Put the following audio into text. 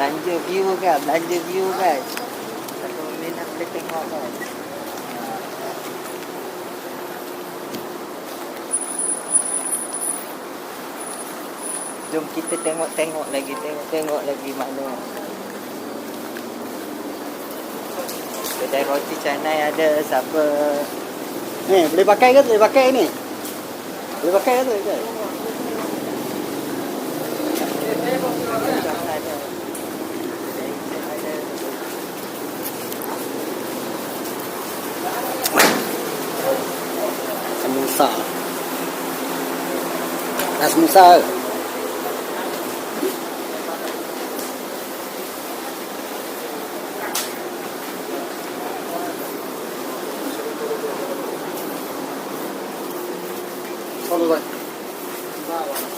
belanja view kan, belanja view kan. Kalau minat boleh tengok kan. Jom kita tengok-tengok lagi, tengok-tengok lagi mana. Kedai roti canai ada siapa? Ni, boleh pakai ke? Boleh pakai ni? Boleh pakai ke tu? 那什么？好的。